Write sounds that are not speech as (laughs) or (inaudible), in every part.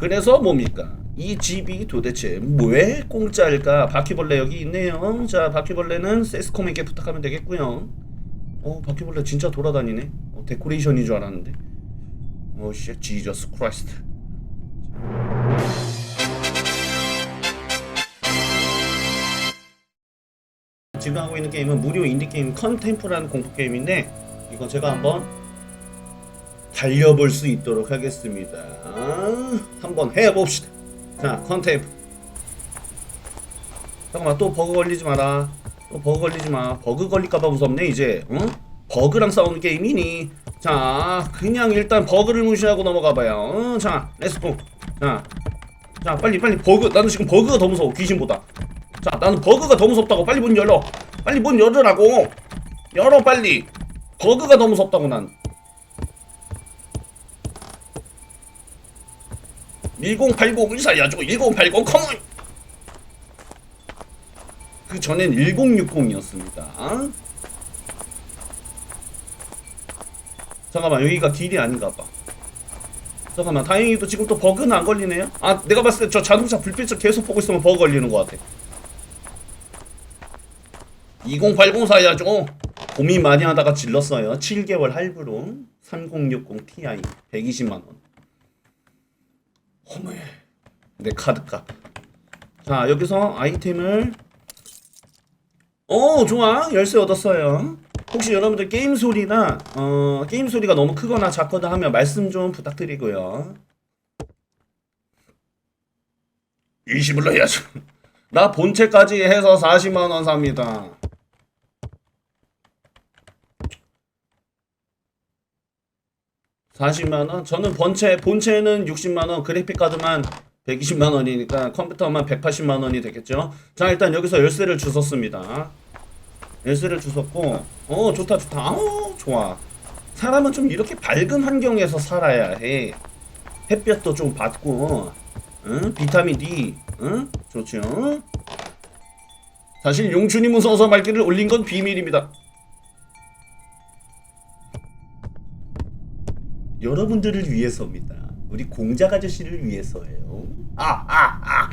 그래서 뭡니까? 이 집이 도대체 왜 공짜일까? 바퀴벌레 여기 있네요. 자, 바퀴벌레는 세스콤에게 부탁하면 되겠고요. 어, 바퀴벌레 진짜 돌아다니네. 어, 데코레이션인 줄 알았는데. 어, 씨, 지저스 크라이스트. 지금 하고 있는 게임은 무료 인디 게임 컨템프라는 공포 게임인데 이건 제가 한번 달려볼 수 있도록 하겠습니다. 한번 해봅시다. 자, 컨템프. 잠깐만 또 버그 걸리지 마라. 또 버그 걸리지 마. 버그 걸릴까봐 무섭네 이제. 응? 버그랑 싸우는 게임이니. 자, 그냥 일단 버그를 무시하고 넘어가봐요. 응? 자, 렛츠고. 자, 자 빨리 빨리 버그. 나는 지금 버그가 더 무서워 귀신보다. 자, 나는 버그가 더 무섭다고. 빨리 문 열어. 빨리 문 열으라고. 열어 빨리. 버그가 더 무섭다고 난. 1080 의사야죠. 1080 컴온. 그 전엔 1060이었습니다. 잠깐만 여기가 길이 아닌가 봐. 잠깐만 다행히도 지금 또 버그는 안 걸리네요. 아 내가 봤을 때 저 자동차 불빛을 계속 보고 있으면 버그 걸리는 것 같아. 2080 사야죠. 고민 많이 하다가 질렀어요. 7개월 할부로 3060 Ti 120만 원. 어메 내 카드값. 자 여기서 아이템을 오 좋아 열쇠 얻었어요. 혹시 여러분들 게임 소리나 어 게임 소리가 너무 크거나 작거나 하면 말씀 좀 부탁드리고요. 20을 해야죠. (laughs) 나 본체까지 해서 40만 원 삽니다. (40만 원) 저는 본체 본체는 (60만 원) 그래픽 카드만 (120만 원이니까) 컴퓨터만 (180만 원이 되겠죠? 자 일단 여기서 열쇠를 주웠습니다. 열쇠를 주웠고 어 좋다 좋다. 아우 좋아. 사람은 좀 이렇게 밝은 환경에서 살아야 해. 햇볕도 좀 받고 응? 비타민 D 응? 좋죠? 사실 용춘이 무서워서 말귀를 올린 건 비밀입니다 여러분들을 위해서입니다. 우리 공작 아저씨를 위해서예요. 아, 아, 아.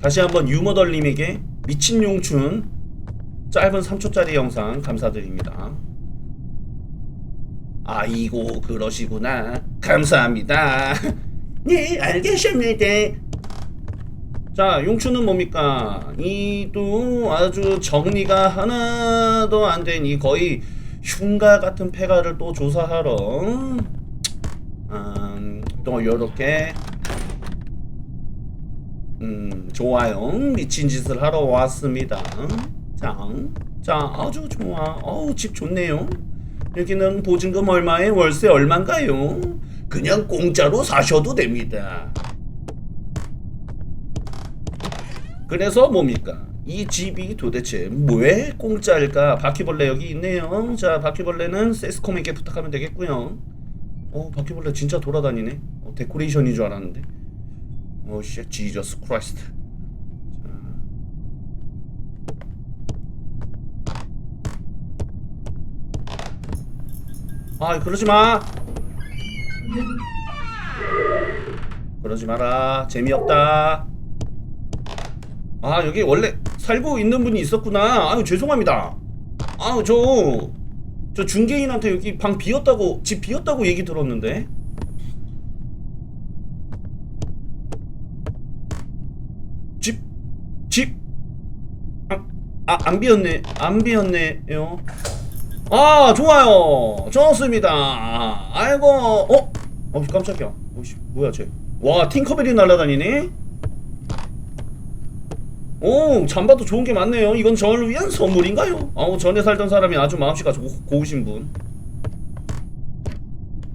다시 한번 유머덜님에게 미친 용춘 짧은 3초짜리 영상 감사드립니다. 아이고 그러시구나. 감사합니다. 네 (laughs) 알겠습니다. 자, 용추는 뭡니까? 이도 아주 정리가 하나도 안 된 이 거의 흉가 같은 폐가를 또 조사하러 음, 또 요렇게 음, 좋아요. 미친 짓을 하러 왔습니다. 자, 자, 아주 좋아. 어우, 집 좋네요. 여기는 보증금 얼마에 월세 얼마인가요? 그냥 공짜로 사셔도 됩니다. 그래서 뭡니까? 이 집이 도대체 왜 공짜일까? 바퀴벌레 여기 있네요. 자, 바퀴벌레는 세스콤에게 부탁하면 되겠고요. 어, 바퀴벌레 진짜 돌아다니네. 어, 데코레이션인 줄 알았는데. 어, 씨, 지저스 크라이스트. 자. 아, 그러지 마. 그러지 마라. 재미없다. 아 여기 원래 살고 있는 분이 있었구나. 아유 죄송합니다. 아유 저저 중개인한테 여기 방 비었다고 집 비었다고 얘기 들었는데. 집 집 아안 아, 비었네 안 비었네요. 아 좋아요. 좋습니다. 아이고 어? 어 깜짝이야. 뭐야 쟤와 팅커벨이 날아다니네 오 잠바도 좋은 게 많네요. 이건 저를 위한 선물인가요? 아우 전에 살던 사람이 아주 마음씨가 고, 고우신 분.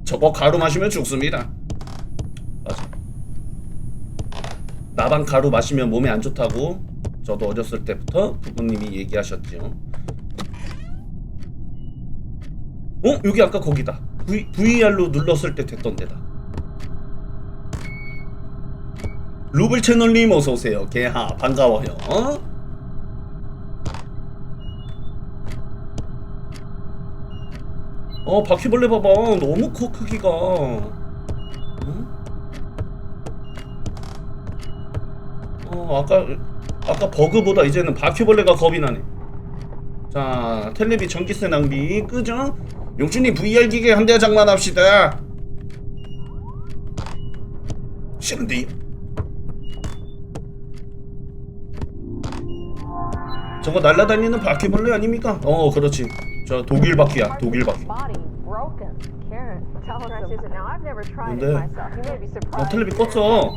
저거 가루 마시면 죽습니다. 맞아. 나방 가루 마시면 몸에 안 좋다고? 저도 어렸을 때부터 부모님이 얘기하셨죠. 어? 여기 아까 거기다. V, VR로 눌렀을 때 됐던 데다 루블 채널님 어서 오세요. 개하 반가워요. 어? 어 바퀴벌레 봐봐 너무 커 크기가 응? 어 아까 아까 버그보다 이제는 바퀴벌레가 겁이 나네 자 텔레비 전기세 낭비 끄죠 용준이 VR 기계 한 대 장만합시다 싫은데 저거 날라다니는 바퀴벌레 아닙니까? 어 그렇지 저 독일 바퀴야 독일 바퀴 근데-. 어 텔레비 껐어. 어.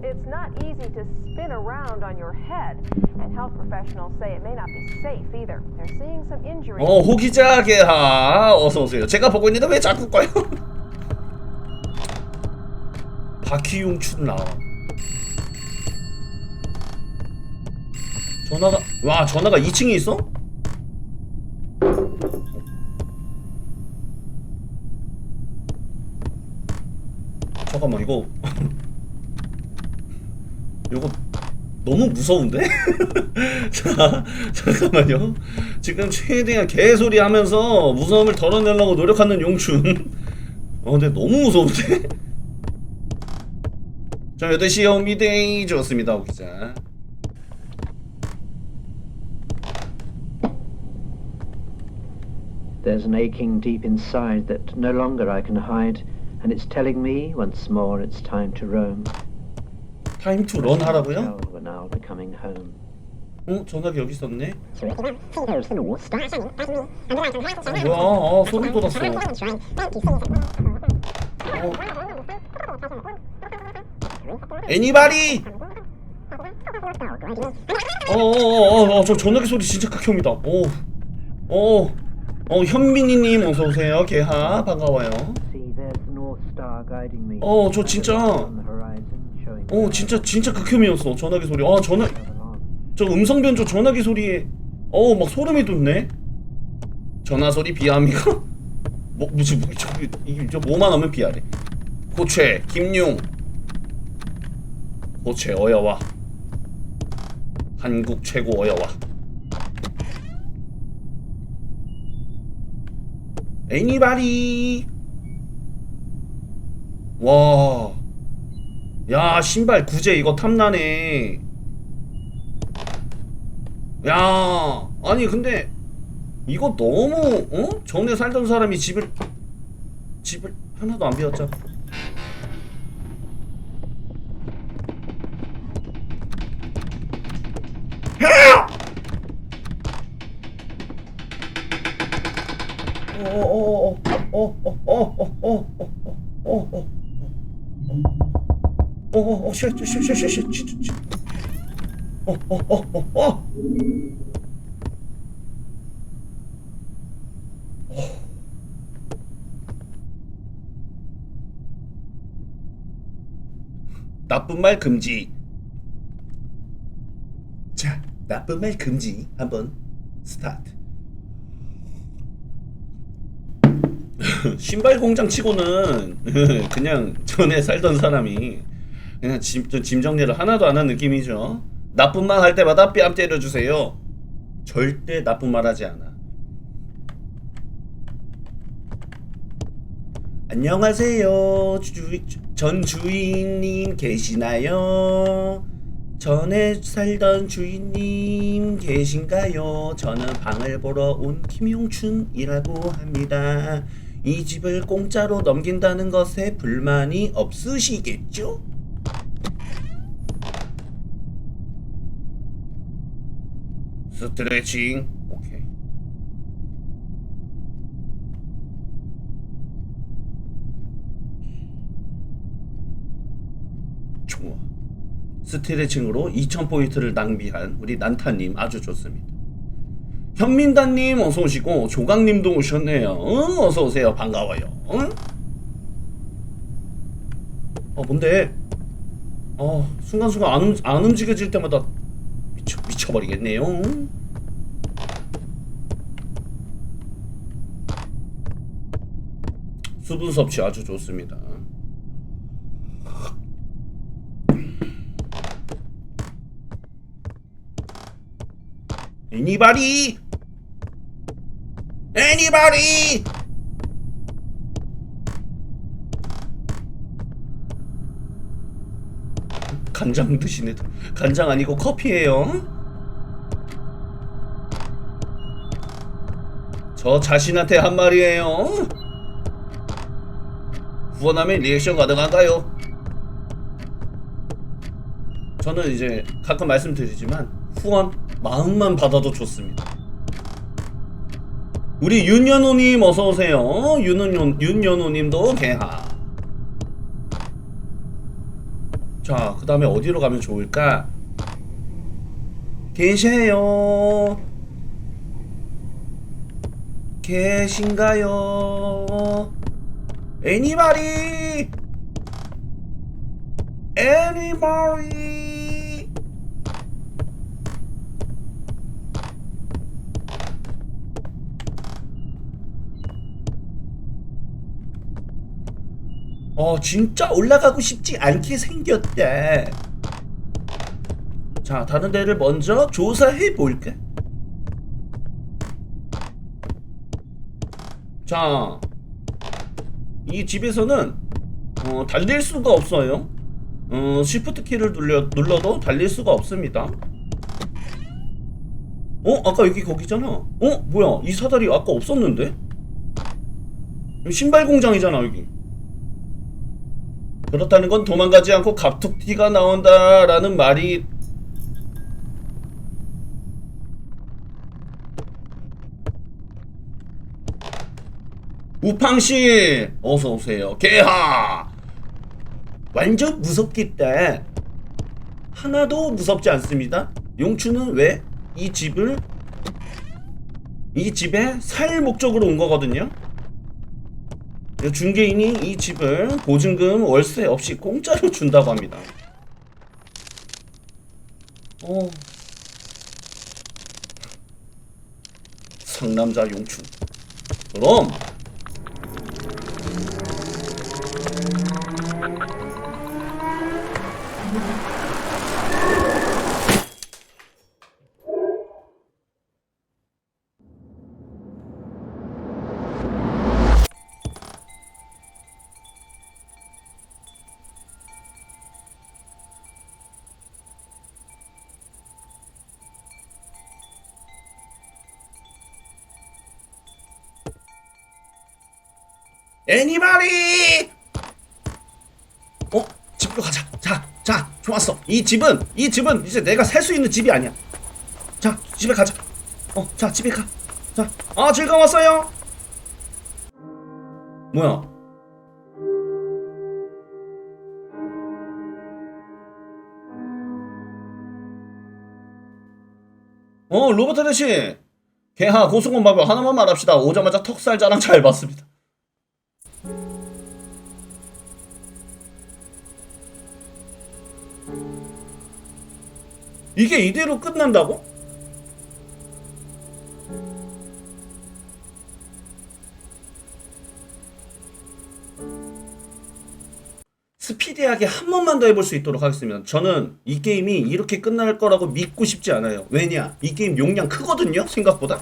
It's not easy to spin around on your head. And health professionals say it may not be safe either. They're seeing some injuries. 어 호기자 개하 어서 오세요. 제가 보고 있는데 왜 자꾸 꺼요? 바퀴 용춘 나와. 전화가 와 전화가 2층에 있어? 잠깐만 이거 (laughs) 이거 너무 무서운데? (laughs) 자, 잠깐만요. 지금 최대한 개소리 하면서 무서움을 덜어내려고 노력하는 용춘. (laughs) 어, 근데 너무 무서운데? 자, 8시에 미데이 좋습니다, 오 기자. There's an aching deep inside that no longer I can hide, and it's telling me once more it's time to roam. 타임 투 런 하라고요? When I'll be coming home. 어, 전화기 여기 있었네. 뭐야? 아, 소름 돋았어. 애니바리! 어어 어 어 저 전화기 소리 진짜 극혐이다. 어. 어. 어 현민이님 어서 오세요. 개하 반가워요. 어, 저 진짜- 어 진짜 진짜 극혐이었어 전화기 소리. 아 전화. 저 음성 변조 전화기 소리에 어우 막 소름이 돋네. 전화 소리 비하합니까? (laughs) 뭐 무슨 뭐, 저, 이게 저 뭐만 하면 비하래. 고채 김용 고채 어여와 한국 최고 어여와 애니바리 와. 야, 신발 구제 이거 탐나네. 야, 아니 근데 이거 너무 어? 전에 살던 사람이 집을 집을 하나도 안 비웠잖 나쁜 말 금지. 자, 나쁜 말 금지 한번 스타트. 신발 공장 치고는 (laughs) 그냥 전에 살던 사람이 그냥 짐, 저짐 정리를 하나도 안 한 느낌이죠. 나쁜 말 할 때마다 뺨 때려주세요. 절대 나쁜 말 하지 않아. 안녕하세요. 주, 전 주인님 계시나요? 전에 살던 주인님 계신가요? 저는 방을 보러 온 김용춘이라고 합니다. 이 집을 공짜로 넘긴다는 것에 불만이 없으시겠죠? 스트레칭. 오케이. 좋아. 스트레칭으로 2000포인트를 낭비한 우리 난타님 아주 좋습니다. 현민다님 어서 오시고 조강님도 오셨네요. 응? 어서 오세요. 반가워요. 응? 어 뭔데? 어 순간순간 안, 움, 안 움직여질 때마다 미쳐 미쳐버리겠네요. 응? 수분 섭취 아주 좋습니다. 애니바리 Anybody? 간장 드시네. 간장 아니고 커피예요. 저 자신한테 한 말이에요. 후원하면 리액션 가능한가요? 저는 이제 가끔 말씀드리지만 후원 마음만 받아도 좋습니다. 우리 윤연호님 어서 오세요. 윤연호 윤연호님도 개하. 자, 그 다음에 어디로 가면 좋을까? 계세요. 계신가요? Anybody? Anybody? 어, 진짜 올라가고 싶지 않게 생겼대. 자, 다른 데를 먼저 조사해 볼까? 자, 이 집에서는 어, 달릴 수가 없어요. 어, 시프트 키를 눌려, 눌러도 달릴 수가 없습니다. 어? 아까 여기 거기잖아. 어? 뭐야? 이 사다리 아까 없었는데? 신발 공장이잖아, 여기. 그렇다는 건 도망가지 않고 갑툭튀가 나온다라는 말이 우팡씨 어서 오세요. 개하 완전 무섭겠다. 하나도 무섭지 않습니다. 용추는 왜 이 집을 이 집에 살 목적으로 온 거거든요. 중개인이 이 집을 보증금 월세 없이 공짜로 준다고 합니다. 어. 상남자 용춘. 그럼 애니바리! 어? 집으로 가자. 자, 자, 좋았어. 이 집은, 이 집은 이제 내가 살 수 있는 집이 아니야. 자, 집에 가자. 어, 자, 집에 가. 자, 아, 즐거웠어요. 뭐야? 어, 로버트 대신 개하 고수건 밥을 하나만 말합시다. 오자마자 턱살 자랑 잘 봤습니다. 이게 이대로 끝난다고? 스피디하게 한 번만 더 해볼 수 있도록 하겠습니다. 저는 이 게임이 이렇게 끝날 거라고 믿고 싶지 않아요. 왜냐? 이 게임 용량 크거든요, 생각보다.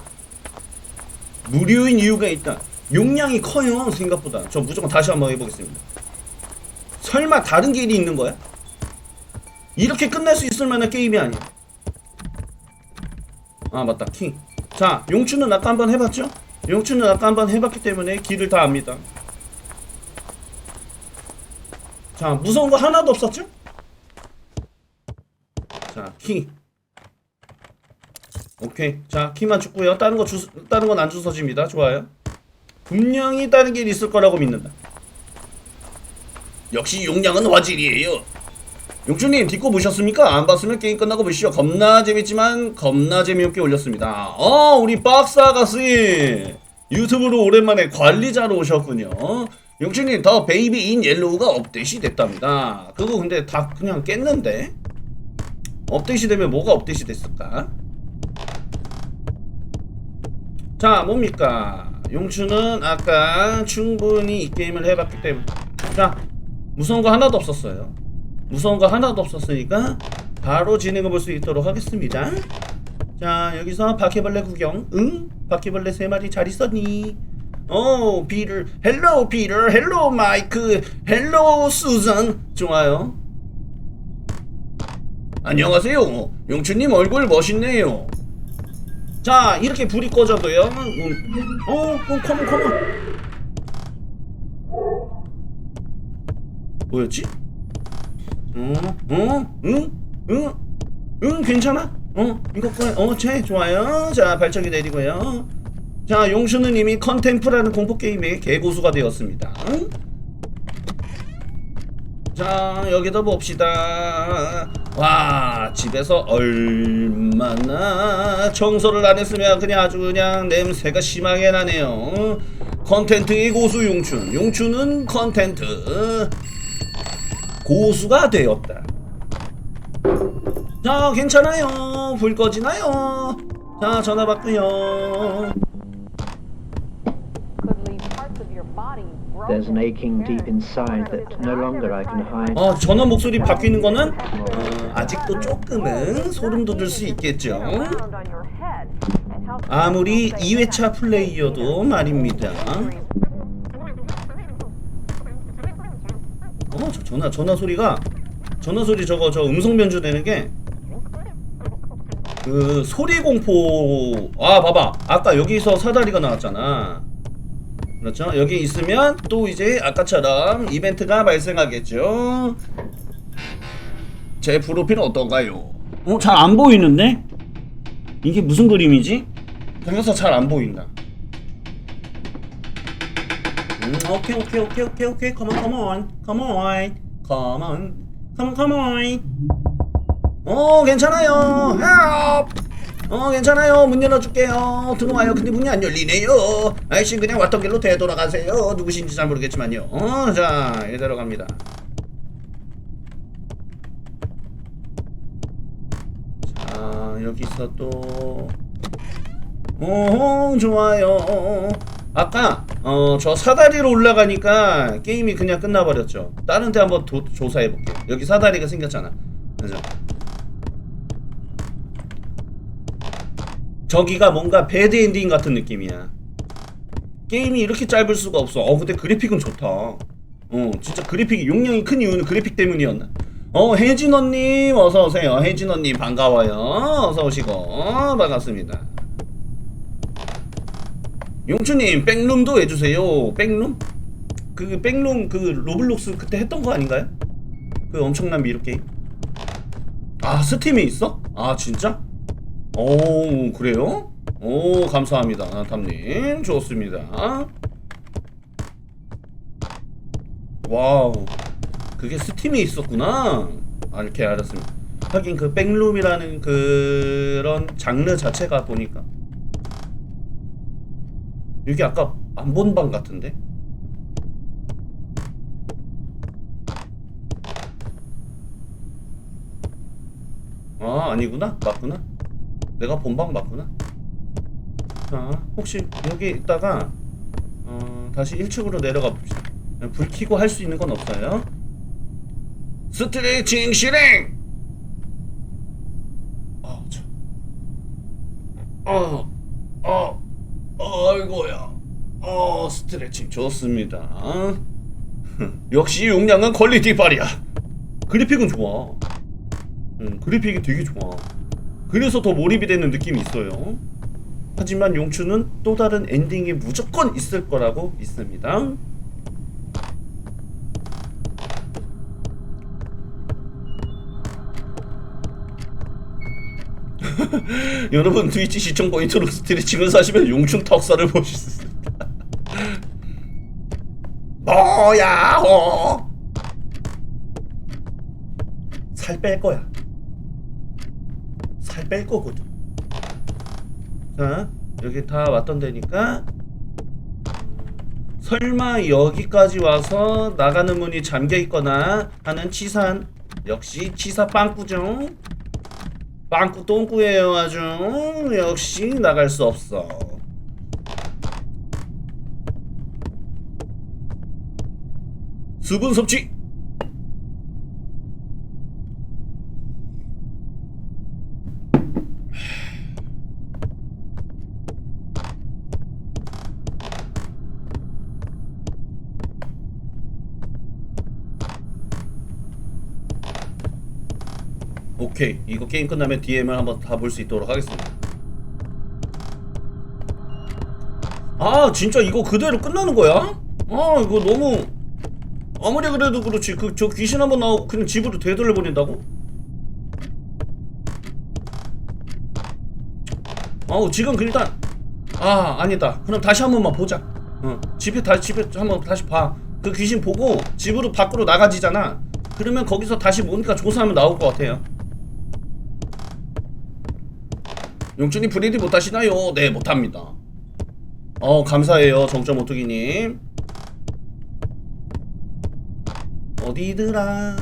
무료인 이유가 있다. 용량이 커요, 생각보다. 저 무조건 다시 한번 해보겠습니다. 설마 다른 길이 있는 거야? 이렇게 끝날 수 있을 만한 게임이 아니야. 아 맞다 킹. 자 용추는 아까 한번 해봤죠? 용추는 아까 한번 해봤기 때문에 길을 다 압니다. 자 무서운 거 하나도 없었죠? 자 킹. 오케이 자 키만 죽고요. 다른 거 주, 다른 건 안 주워집니다. 좋아요. 분명히 다른 길이 있을 거라고 믿는다. 역시 용량은 화질이에요. 용주님 뒷고 보셨습니까? 안 봤으면 게임 끝나고 보시죠. 겁나 재밌지만 겁나 재미없게 올렸습니다. 어 우리 박사가씨 유튜브로 오랜만에 관리자로 오셨군요. 용주님 더 베이비 인 옐로우가 업데이트 됐답니다. 그거 근데 다 그냥 깼는데 업데이트 되면 뭐가 업데이트 됐을까? 자 뭡니까? 용추는 아까 충분히 이 게임을 해봤기 때문에 자 무서운 거 하나도 없었어요. 무서운 거 하나도 없었으니까 바로 진행해 볼 수 있도록 하겠습니다. 자 여기서 바퀴벌레 구경 응? 바퀴벌레 세 마리 잘 있었니? 오 비를 헬로 비를 헬로 마이크 헬로 수잔 좋아요 안녕하세요 용춘님 얼굴 멋있네요 자 이렇게 불이 꺼져도요 음. 어, 어 컴온 컴온 뭐였지? 어? 어? 응? 응? 응 괜찮아? 어? 이거 꺼 어제 좋아요 자 발전기 내리고요 자 용수는 이미 컨템프라는 공포 게임의 개고수가 되었습니다 응? 자 여기다 봅시다 와 집에서 얼마나 청소를 안 했으면 그냥 아주 그냥 냄새가 심하게 나네요 컨텐츠의 고수 용춘 용춘은 컨텐츠 고수가 되었다 자 괜찮아요 불 꺼지나요 자 전화 받고요. There's an aching deep inside that no longer I can hide. 어 전화 목소리 바뀌는 거는 어, 아직도 조금은 소름 돋을 수 있겠죠 아무리 say 2회차 플레이어도 말입니다 전화 전화 소리가 전화 소리 저거 저 음성 변조 되는 게 그 소리 공포. 아 봐봐. 아까 여기서 사다리가 나왔잖아. 그렇죠? 여기 있으면 또 이제 아까처럼 이벤트가 발생하겠죠. 제 프로필은 어떤가요? 어 잘 안 보이는데? 이게 무슨 그림이지? 그래서 잘안 보인다. 음, 오케이 오케이 오케이 오케이 오케이. Come on come on 어 괜찮아요. Help! 어 괜찮아요. 문 열어줄게요. 들어와요. 근데 문이 안 열리네요. 아이씨 그냥 왔던 길로 되돌아가세요. 누구신지 잘 모르겠지만요. 어자 이대로 갑니다. 자 여기서 또. 오, 좋아요. 아까 어, 저 사다리로 올라가니까 게임이 그냥 끝나버렸죠. 다른 데 한번 도- 조사해볼게요. 여기 사다리가 생겼잖아. 그죠? 저기가 뭔가 배드 엔딩 같은 느낌이야. 게임이 이렇게 짧을 수가 없어. 어, 근데 그래픽은 좋다. 어, 진짜 그래픽이 용량이 큰 이유는 그래픽 때문이었나? 어, 혜진 언님 어서 오세요. 혜진 언님 반가워요. 어서 오시고 반갑습니다. 용추님 백룸도 해주세요. 백룸? 그 백룸 그 로블록스 그때 했던 거 아닌가요? 그 엄청난 미로 게임. 아 스팀에 있어? 아 진짜? 오 그래요? 오 감사합니다 탐님 좋습니다. 와우 그게 스팀에 있었구나. 아 이렇게 알았습니다. 하긴 그 백룸이라는 그런 장르 자체가 보니까 여기 아까 안 본 방 같은데? 아 아니구나? 맞구나? 내가 본 방 맞구나? 자 혹시 여기 있다가 어, 다시 1층으로 내려가 봅시다. 불 켜고 할 수 있는 건 없어요. 스트레칭 실행! 아, 참. 어, 어, 아이고야. 어, 스트레칭 좋습니다. (laughs) 역시 용량은 퀄리티 발이야. 그래픽은 좋아. 음, 그래픽이 되게 좋아. 그래서 더 몰입이 되는 느낌이 있어요. 하지만 용추는 또 다른 엔딩이 무조건 있을 거라고 믿습니다. (laughs) 여러분 트위치 시청 포인트로 스트레칭을 사시면 용충 턱살을 보실 수 있습니다. 뭐야 호? 살뺄 거야. 살 뺄 거거든. 자 여기 다 왔던 데니까 설마 여기까지 와서 나가는 문이 잠겨 있거나 하는 치산 역시 치사 빵꾸죠. 빵꾸 똥꾸예요 아주. 역시 나갈 수 없어. 수분 섭취 오케이. 이거 게임 끝나면 DM을 한번 다 볼 수 있도록 하겠습니다. 아 진짜 이거 그대로 끝나는 거야? 아 이거 너무 아무리 그래도 그렇지. 그 저 귀신 한번 나오고 그냥 집으로 되돌려 보낸다고? 아우 지금 그 일단 아 아니다. 그럼 다시 한 번만 보자. 어 집에 다시 집에 한번 다시 봐그 귀신 보고 집으로 밖으로 나가지잖아. 그러면 거기서 다시 뭔가 조사하면 나올 것 같아요 용준이 브리디 못하시나요? 네 못합니다. 어 감사해요 정점 오뚜기님. 어디더라?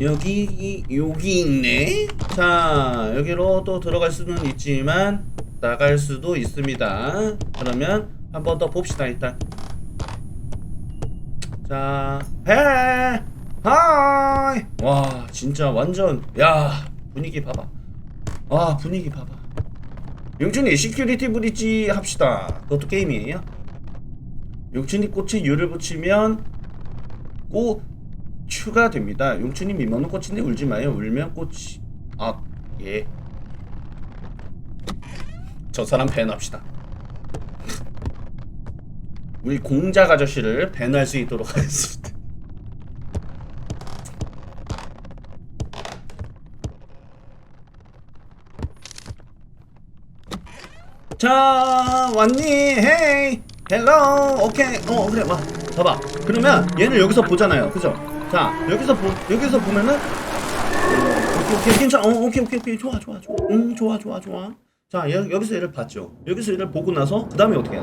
여기 여기 있네? 자 여기로 또 들어갈 수는 있지만 나갈 수도 있습니다. 그러면 한 번 더 봅시다 일단. 자 해! 하이! 와 진짜 완전 야 분위기 봐봐 와 분위기 봐봐. 용준이 시큐리티 브릿지 합시다. 그것도 게임이에요? 용준이 꽃에 유를 붙이면 꽃 추가 됩니다. 용준이 미모는 꽃인데 울지 마요. 울면 꽃이 아예저 사람 밴합시다. 우리 공작 아저씨를 밴할 수 있도록 하겠습니다 자 왔니? 헤이. 헬로. 오케이. 어 그래 와. 봐봐. 그러면 얘를 여기서 보잖아요. 그죠? 자 여기서 보 여기서 보면은 오케이 오케이. 괜찮아. 어 오케이 오케이 오케이. 좋아 좋아 좋아. 응 좋아 좋아 좋아. 자 여, 여기서 얘를 봤죠. 여기서 얘를 보고 나서 그 다음에 어떻게 돼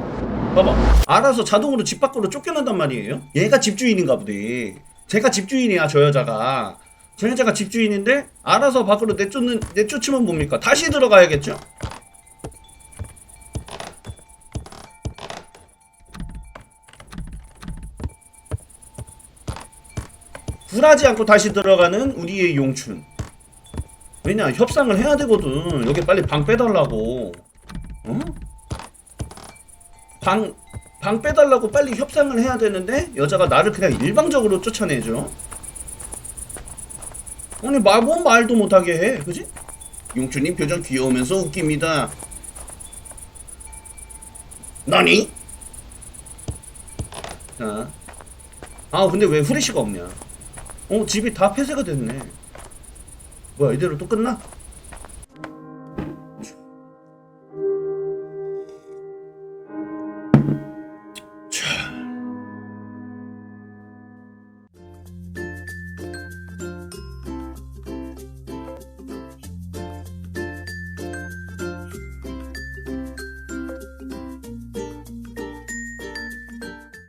봐봐. 알아서 자동으로 집 밖으로 쫓겨난단 말이에요. 얘가 집주인인가 보대. 제가 집주인이야 저 여자가. 저 여자가 집주인인데 알아서 밖으로 내쫓는 내쫓으면 뭡니까? 다시 들어가야겠죠 굴하지 않고 다시 들어가는 우리의 용춘. 왜냐 협상을 해야 되거든. 여기 빨리 방 빼달라고. 어? 방, 방 빼달라고 빨리 협상을 해야 되는데 여자가 나를 그냥 일방적으로 쫓아내죠. 아니 말뭔 말도 못하게 해, 그지? 용춘님 표정 귀여우면서 웃깁니다. 너니? 자, 아 근데 왜 후레쉬가 없냐? 어 집이 다 폐쇄가 됐네 뭐야 이대로 또 끝나?